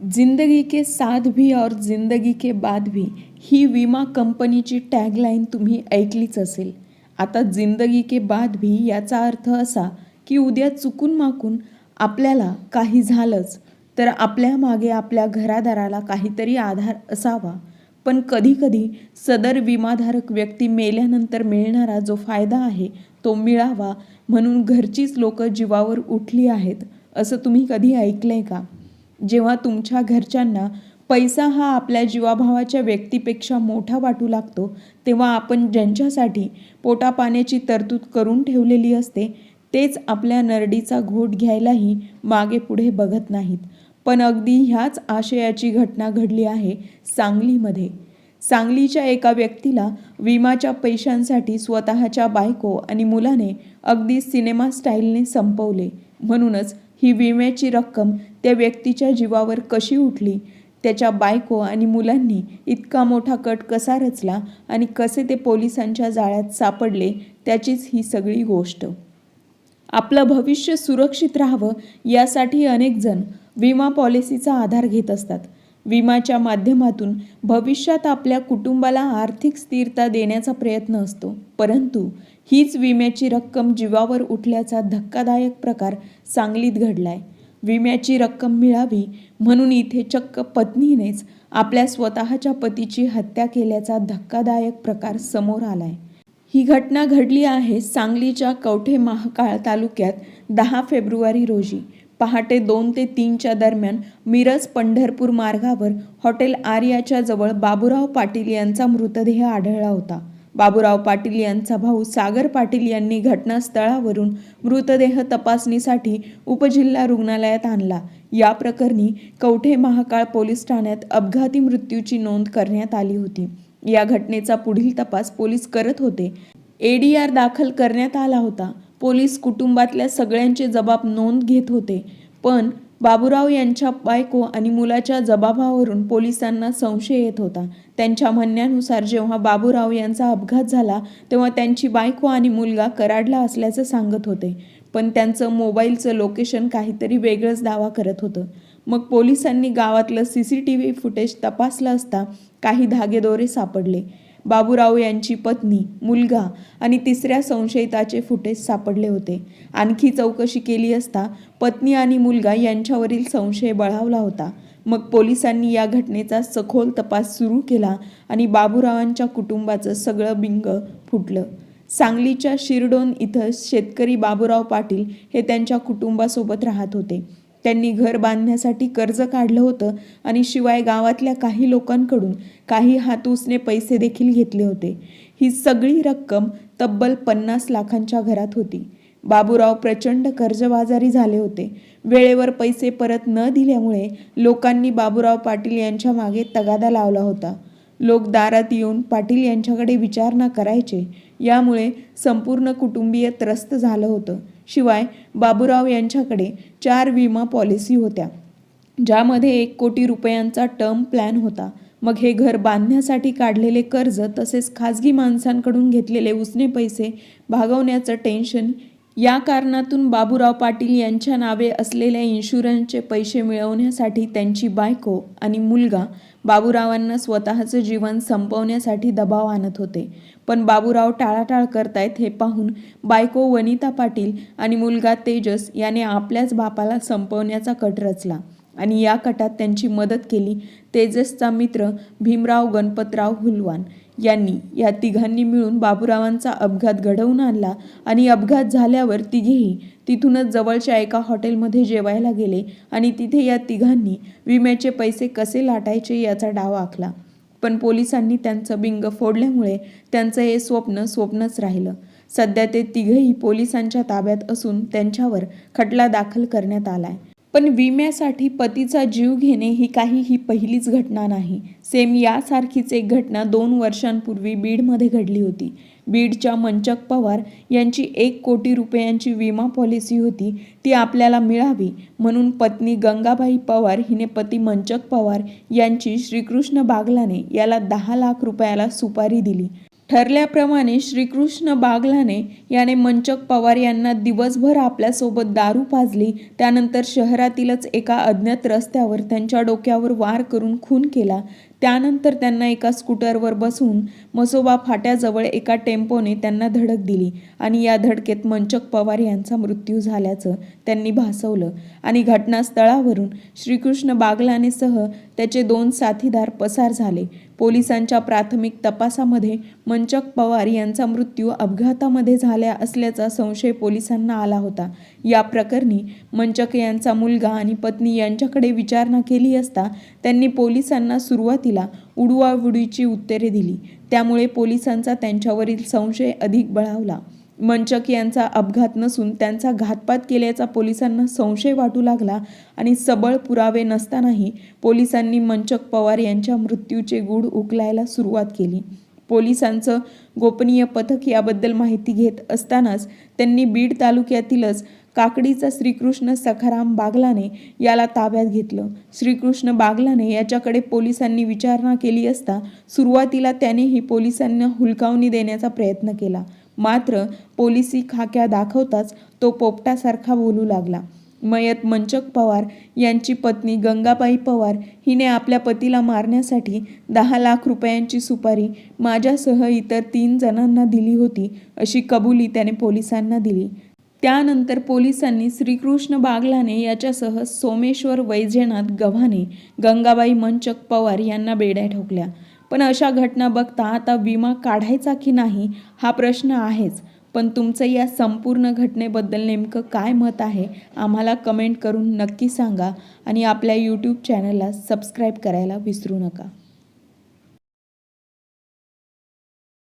जिंदगी के साथ भी और जिंदगी के बाद भी ही विमा कंपनीची टॅगलाईन तुम्ही ऐकलीच असेल. आता जिंदगी के बाद भी याचा अर्थ असा की उद्या चुकून माकून आपल्याला काही झालंच तर आपल्या मागे आपल्या घरादाराला काहीतरी आधार असावा. पण कधीकधी सदर विमाधारक व्यक्ती मेल्यानंतर मिळणारा जो फायदा आहे तो मिळावा म्हणून घरचीच लोकं जीवावर उठली आहेत असं तुम्ही कधी ऐकलंय का? जेव्हा तुमच्या घरच्यांना पैसा हा आपल्या जीवाभावाच्या व्यक्तीपेक्षा मोठा वाटू लागतो तेव्हा आपण ज्यांच्यासाठी पोटापाण्याची तरतूद करून ठेवलेली असते तेच आपल्या नरडीचा घोट घ्यायलाही मागे पुढे बघत नाहीत. पण अगदी ह्याच आशयाची घटना घडली आहे सांगलीमध्ये. सांगलीच्या एका व्यक्तीला विमाच्या पैशांसाठी स्वतःच्या बायको आणि मुलाने अगदी सिनेमा स्टाईलने संपवले. म्हणूनच ही विम्याची रक्कम त्या व्यक्तीच्या जीवावर कशी उठली? त्याच्या बायको आणि मुलांनी इतका मोठा कट कसा रचला आणि कसे ते पोलिसांच्या जाळ्यात सापडले त्याचीच ही सगळी गोष्ट. आपलं भविष्य सुरक्षित राहावं यासाठी अनेकजण विमा पॉलिसीचा आधार घेत असतात. विमाच्या माध्यमातून भविष्यात आपल्या कुटुंबाला आर्थिक स्थिरता देण्याचा प्रयत्न असतो. परंतु हीच विम्याची रक्कम जीवावर उठल्याचा धक्कादायक प्रकार सांगलीत घडलाय. विम्याची रक्कम मिळावी म्हणून इथे चक्क पत्नीनेच आपल्या स्वतःच्या पतीची हत्या केल्याचा धक्कादायक प्रकार समोर आलाय. ही घटना घडली आहे सांगलीच्या कवठे महाकाळ तालुक्यात दहा फेब्रुवारी रोजी. पहाटे दोन ते तीनच्या दरम्यान मिरज पंढरपूर मार्गावर हॉटेल आर्याच्या जवळ बाबूराव पाटील यांचा मृतदेह आढळला होता. बाबूराव पाटील यांचा भाऊ सागर पाटील यांनी घटनास्थळावरून मृतदेह तपासणीसाठी उपजिल्हा रुग्णालयात आणला. या प्रकरणी कवठे महाकाळ पोलीस ठाण्यात अपघाती मृत्यूची नोंद करण्यात आली होती. या घटनेचा पुढील तपास पोलीस करत होते. एडीआर दाखल करण्यात आला होता. पोलीस कुटुंबातल्या सगळ्यांचे जबाब नोंद घेत होते. पण बाबूराव यांच्या बायको आणि मुलाच्या जबाबावरून पोलिसांना संशय येत होता. त्यांच्या म्हणण्यानुसार जेव्हा बाबूराव यांचा अपघात झाला तेव्हा त्यांची बायको आणि मुलगा कराडला असल्याचं सांगत होते. पण त्यांचं मोबाईलचं लोकेशन काहीतरी वेगळंच दावा करत होतं. मग पोलिसांनी गावातलं C C T V footage तपासलं असता काही धागेदोरे सापडले. बाबूराव यांची पत्नी मुलगा आणि तिसऱ्या संशयिताचे फुटेज सापडले होते. आणखी चौकशी केली असता पत्नी आणि मुलगा यांच्यावरील संशय बळावला होता. मग पोलिसांनी या घटनेचा सखोल तपास सुरू केला आणि बाबूरावांच्या कुटुंबाचं सगळं बिंग फुटलं. सांगलीच्या शिरडोन इथं शेतकरी बाबूराव पाटील हे त्यांच्या कुटुंबासोबत राहत होते. त्यांनी घर बांधण्यासाठी कर्ज काढलं होतं आणि शिवाय गावातल्या काही लोकांकडून काही हातूसने पैसे देखील घेतले होते. ही सगळी रक्कम तब्बल पन्नास लाखांच्या घरात होती. बाबूराव प्रचंड कर्जबाजारी झाले होते. वेळेवर पैसे परत न दिल्यामुळे लोकांनी बाबूराव पाटील यांच्या मागे तगादा लावला होता. लोक दारात येऊन पाटील यांच्याकडे विचारणा करायचे. यामुळे संपूर्ण कुटुंबीय त्रस्त झालं होतं. शिवाय बाबूराव यांच्याकडे चार विमा पॉलिसी होत्या. ज्यामध्ये एक कोटी रुपयांचा टर्म प्लॅन होता. मग हे घर बांधण्यासाठी काढलेले कर्ज तसेच खाजगी माणसांकडून घेतलेले उसने पैसे भागवण्याचं टेन्शन या कारणातून बाबूराव पाटील यांच्या नावे असलेल्या इन्शुरन्सचे पैसे मिळवण्यासाठी त्यांची बायको आणि मुलगा बाबूरावांना स्वतःचं जीवन संपवण्यासाठी दबाव आणत होते. पण बाबूराव टाळाटाळ करतायत हे पाहून बायको वनिता पाटील आणि मुलगा तेजस याने आपल्याच बापाला संपवण्याचा कट रचला. आणि या कटात त्यांची मदत केली. तेजसचा मित्र भीमराव गणपतराव हुलवान यांनी या तिघांनी मिळून बाबूरावांचा अपघात घडवून आणला आणि अपघात झाल्यावर तिघेही तिथूनच जवळच्या एका हॉटेलमध्ये जेवायला गेले आणि तिथे या तिघांनी विम्याचे पैसे कसे लाटायचे याचा डाव आखला. पण पोलिसांनी त्यांचं बिंग फोडल्यामुळे त्यांचं हे स्वप्न स्वप्नच राहिलं. सध्या ते तिघही पोलिसांच्या ताब्यात असून त्यांच्यावर खटला दाखल करण्यात आलाय. पण विम्यासाठी पतीचा जीव घेणे ही काही ही पहिलीच घटना नाही. सेम यासारखीच एक घटना दोन वर्षांपूर्वी बीडमध्ये घडली होती. बीडच्या मंचक पवार यांची एक कोटी रुपयांची विमा पॉलिसी होती. ती आपल्याला मिळावी म्हणून पत्नी गंगाबाई पवार हिने पती मंचक पवार यांची श्रीकृष्ण बागलाने याला दहा लाख रुपयाला सुपारी दिली. ठरल्याप्रमाणे श्रीकृष्ण बागलाने याने मंचक पवार यांना दिवसभर आपल्यासोबत दारू पाजली त्यानंतर शहरातीलच एका अज्ञात रस्त्यावर त्यांच्या डोक्यावर वार करून खून केला. त्यानंतर त्यांना एका स्कूटरवर बसून मसोबा फाट्याजवळ एका टेम्पोने त्यांना धडक दिली आणि या धडकेत मंचक पवार यांचा मृत्यू झाल्याचं त्यांनी भासवलं आणि घटनास्थळावरून श्रीकृष्ण बागलानेसह त्याचे दोन साथीदार पसार झाले. पोलिसांच्या प्राथमिक तपासामध्ये मंचक पवार यांचा मृत्यू अपघातामध्ये झाला असल्याचा संशय पोलिसांना आला होता. या प्रकरणी मंचक यांचा मुलगा आणि पत्नी यांच्याकडे विचारणा केली असता त्यांनी पोलिसांना सुरुवातीला उडवाउडीची उत्तरे दिली. त्यामुळे पोलिसांचा त्यांच्यावरील संशय अधिक बळावला. मंचक यांचा अपघात नसून त्यांचा घातपात केल्याचा पोलिसांना संशय वाटू लागला आणि सबळ पुरावे नसतानाही पोलिसांनी मंचक पवार यांच्या मृत्यूचे गूढ उकलायला सुरुवात केली. पोलिसांचं गोपनीय पथक याबद्दल माहिती घेत असतानाच त्यांनी बीड तालुक्यातीलच काकडीचा श्रीकृष्ण सखाराम बागलाने याला ताब्यात घेतलं. श्रीकृष्ण बागलाने याच्याकडे पोलिसांनी विचारणा केली असता सुरुवातीला त्यानेही पोलिसांना हुलकावणी देण्याचा प्रयत्न केला. मात्र पोलिसी खाक्या दाखवताच तो पोपटासारखा बोलू लागला. मयत मंचक पवार यांची पत्नी गंगाबाई पवार हिने आपल्या पतीला मारण्यासाठी दहा लाख रुपयांची सुपारी माझ्यासह इतर तीन जणांना दिली होती अशी कबुली त्याने पोलिसांना दिली. त्यानंतर पोलिसांनी श्रीकृष्ण बागलाने याच्यासह सोमेश्वर वैजनाथ गव्हाणे गंगाबाई मंचक पवार यांना बेड्या ठोकल्या. पण अशा घटना बघता आता विमा काढायचा की नाही हा प्रश्न आहेच. पण तुमचं या संपूर्ण घटनेबद्दल नेमकं काय मत आहे आम्हाला कमेंट करून नक्की सांगा आणि आपल्या यूट्यूब चॅनलला सबस्क्राईब करायला विसरू नका.